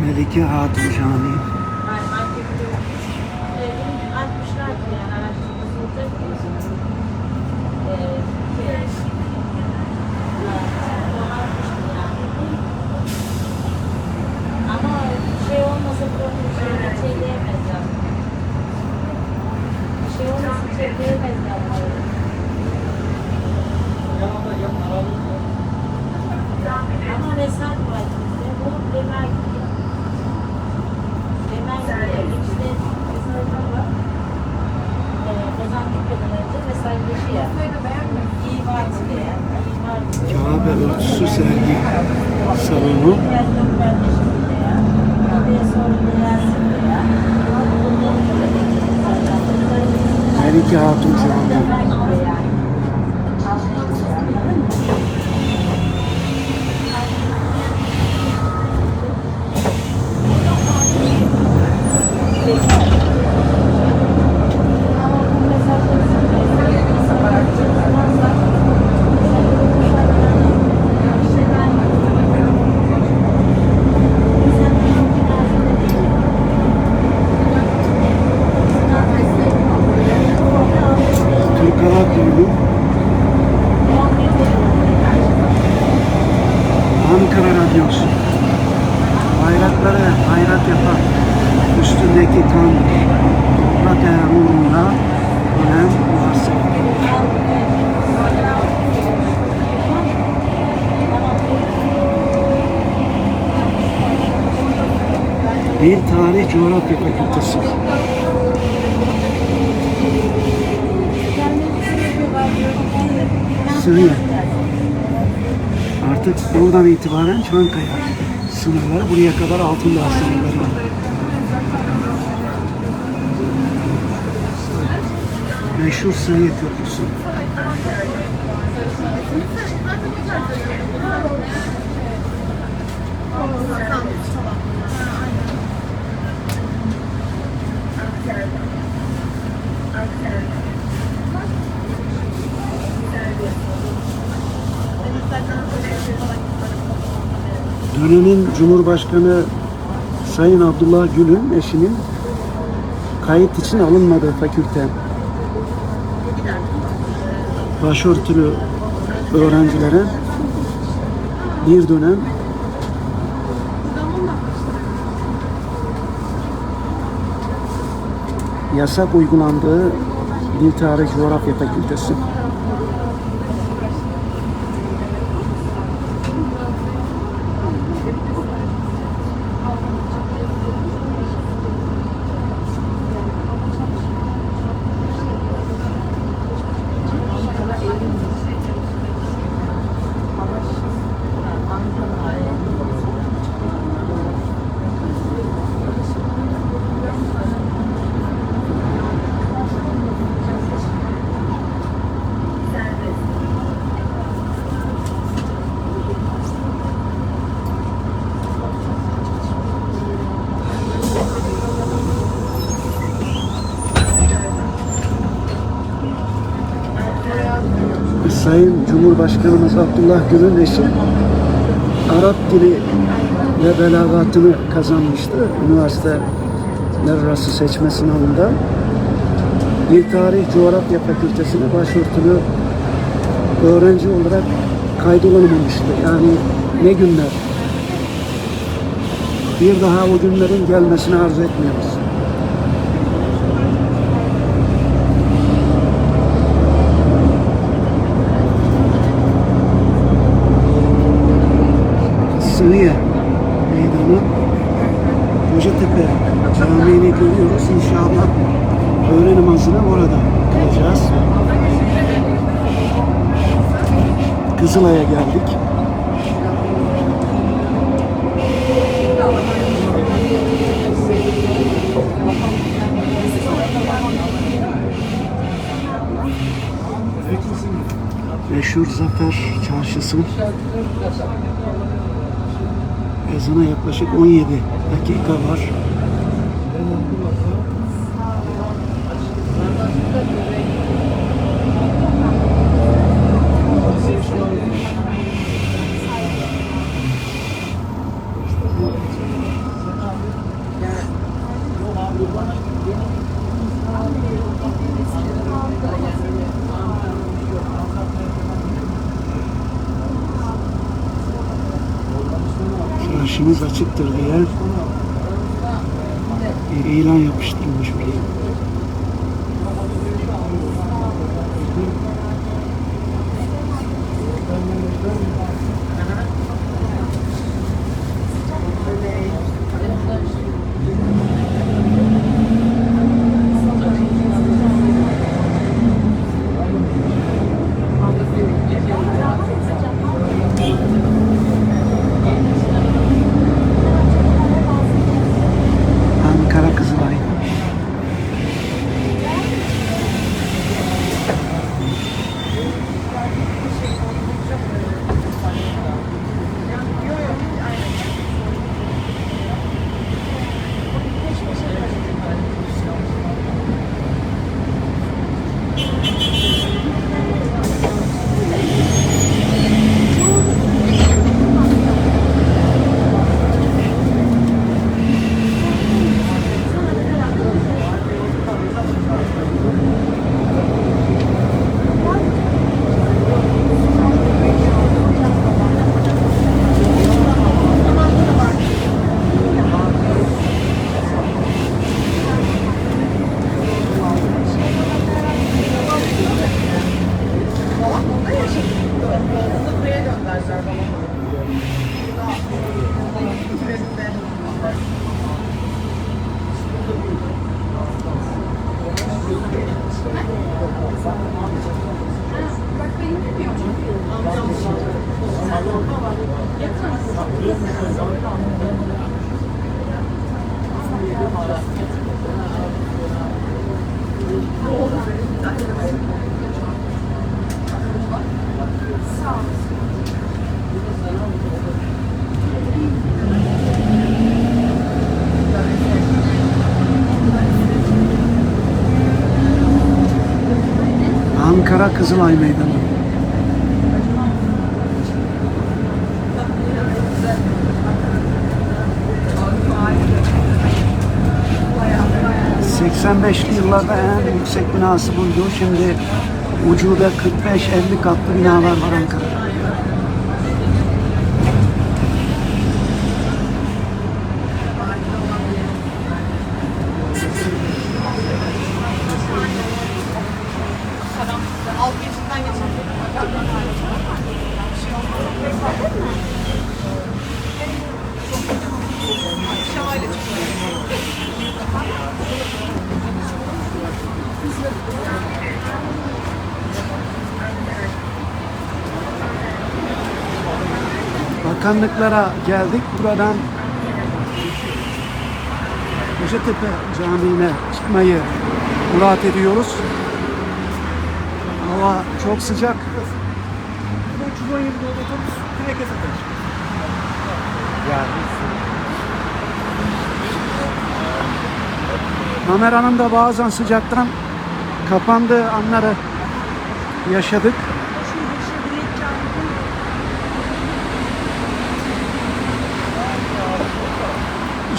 Melike Hatun Camii. Yani markette e, atmışlar ki yani araştırması olacak ki. E, şey, ha, o atmıştı yani. Ama şey olmasa profil şey, şey diyemezler. Şey olmasa şey diyemezler. Ama mesaj var bizde. Bu demir gibi. Demir gibi. İçinde mesajlar var. Ee, Ozanlık'tan önce mesajlaşıyor. İyi var diye. İyi var diye. Kabe örtüsü sergi salonu. Gel yok kardeşim diye. Kapıya sordu gelsin diye. Melike Hatun Camii. Türk tarih coğrafya fakültesi. Sığıyor. Artık buradan itibaren Çankaya sınırları buraya kadar Altındağ sınırları. Meşhur Sığıya Köprüsü. Dönemin Cumhurbaşkanı Sayın Abdullah Gül'ün eşinin kayıt için alınmadığı fakülte başörtülü öğrencilere bir dönem yasak uygulandığı Dil Tarih Coğrafya Fakültesi. Sayın Cumhurbaşkanımız Abdullah Gül'ün eşi Arap dili ve belagatını kazanmıştı. Üniversiteler arası seçme sınavında. Dil Tarih Coğrafya Fakültesine başörtülü öğrenci olarak kaydolamamıştı. Yani ne günler. Bir daha o günlerin gelmesini arzu etmiyoruz. Sığıya Meydanı Kocatepe Camii'ni görüyoruz. İnşallah öğle namazını orada kılacağız. Kızılay'a geldik. Meşhur Zafer Çarşısı. Ezana yaklaşık 17 dakika var. Girişiniz açıktır diye ilan yapıştırılmış buraya. Sağ olun. Ankara Kızılay Meydanı. ...85'li yıllarda en yüksek binası buydu. Şimdi ucube 45-50 katlı binalar var Ankara'da. Bakanlıklara geldik. Buradan Kocatepe Camii'ne çıkmayı murat ediyoruz. Hava çok sıcak. Kameranın da bazen sıcaktan kapandığı anları yaşadık.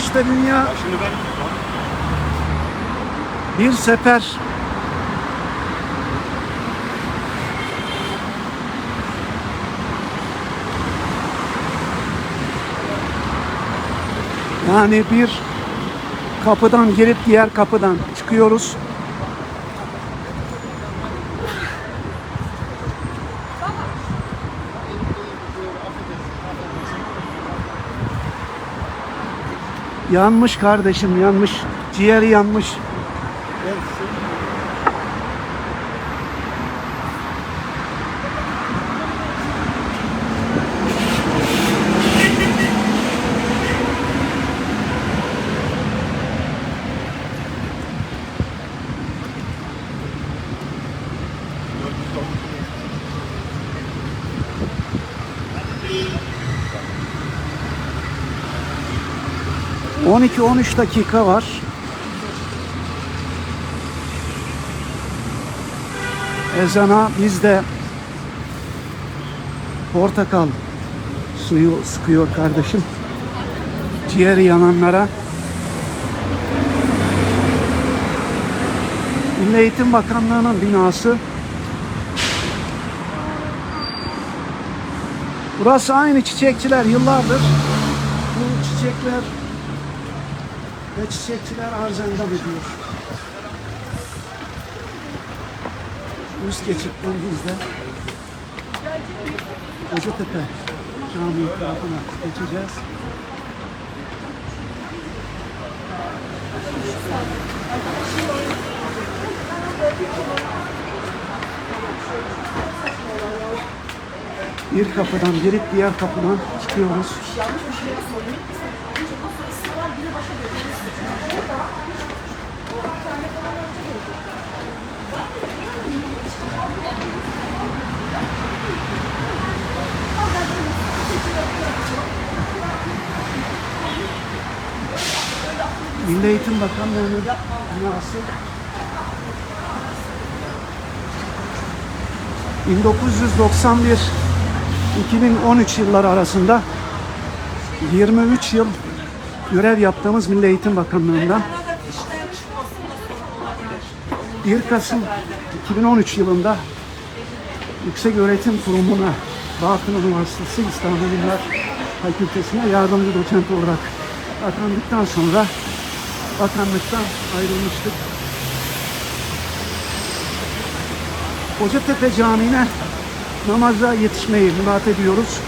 İşte dünya bir sefer yani bir kapıdan girip diğer kapıdan çıkıyoruz. Yanmış kardeşim yanmış. Ciğeri yanmış. On iki on üç dakika var. Ezana biz de portakal suyu sıkıyor kardeşim. Ciğeri yananlara. Milli Eğitim Bakanlığı'nın binası. Burası aynı çiçekçiler yıllardır Bu çiçekler ve çiçekçiler arzenda ediyor. Üst geçitten biz de Kocatepe Camii tarafına geçeceğiz. Bir kapıdan girip diğer kapıdan çıkıyoruz. Milli Eğitim Bakanlığı'nın binası. 1991 2013 yılları arasında 23 yıl görev yaptığımız Milli Eğitim Bakanlığı'ndan 1 Kasım 2013 yılında Yüksek Öğretim Kurumu'na Bağkur Üniversitesi İslam Bilimler Fakültesine yardımcı doçent olarak atandıktan sonra bakanlıktan ayrılmıştık. Kocatepe Camii'ne namaza yetişmeyi murat ediyoruz.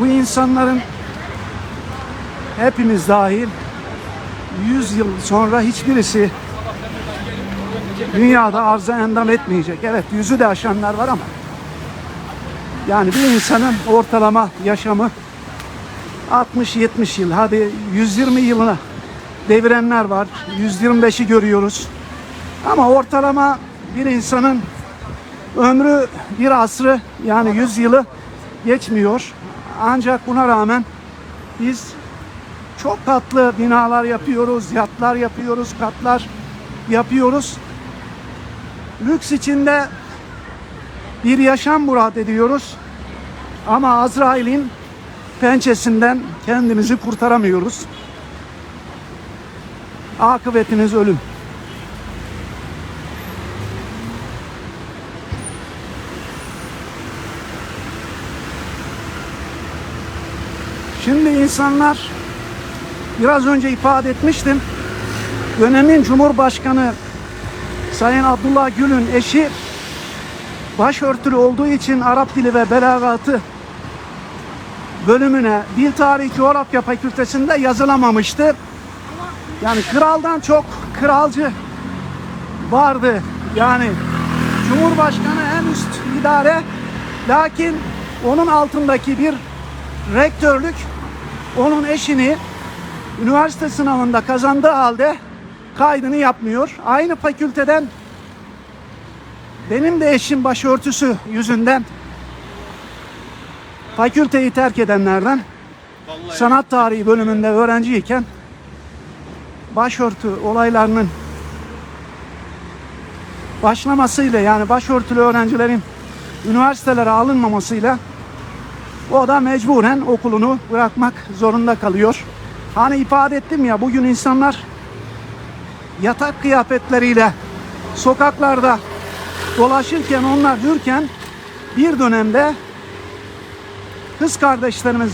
Bu insanların hepimiz dahil 100 yıl sonra hiçbirisi dünyada arıza endam etmeyecek. Evet yüzü de aşanlar var ama yani bir insanın ortalama yaşamı 60-70 yıl hadi 120 yılına devirenler var. 125'i görüyoruz. Ama ortalama bir insanın ömrü bir asrı yani 100 yılı geçmiyor. Ancak buna rağmen biz çok katlı binalar yapıyoruz, yatlar yapıyoruz, katlar yapıyoruz. Lüks içinde bir yaşam murat ediyoruz. Ama Azrail'in pençesinden kendimizi kurtaramıyoruz. Akıbetiniz ölüm. Şimdi insanlar biraz önce ifade etmiştim. Dönemin Cumhurbaşkanı Sayın Abdullah Gül'ün eşi başörtülü olduğu için Arap dili ve belagatı bölümüne Dil Tarihi Coğrafya Fakültesinde yazılamamıştı. Yani kraldan çok kralcı vardı. Yani Cumhurbaşkanı en üst idare lakin onun altındaki bir rektörlük onun eşini üniversite sınavında kazandığı halde kaydını yapmıyor. Aynı fakülteden benim de eşim başörtüsü yüzünden fakülteyi terk edenlerden sanat tarihi bölümünde öğrenciyken başörtü olaylarının başlamasıyla yani başörtülü öğrencilerin üniversitelere alınmamasıyla o da mecburen okulunu bırakmak zorunda kalıyor. Hani ifade ettim ya bugün insanlar yatak kıyafetleriyle sokaklarda dolaşırken onlar hürken bir dönemde kız kardeşlerimiz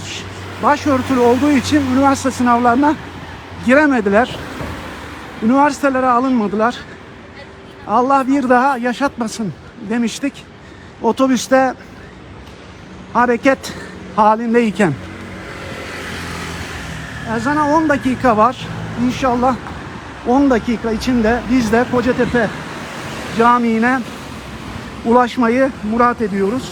başörtülü olduğu için üniversite sınavlarına giremediler. Üniversitelere alınmadılar. Allah bir daha yaşatmasın demiştik. Otobüste hareket halindeyken. Ezana 10 dakika var. İnşallah 10 dakika içinde biz de Kocatepe Camii'ne ulaşmayı murat ediyoruz.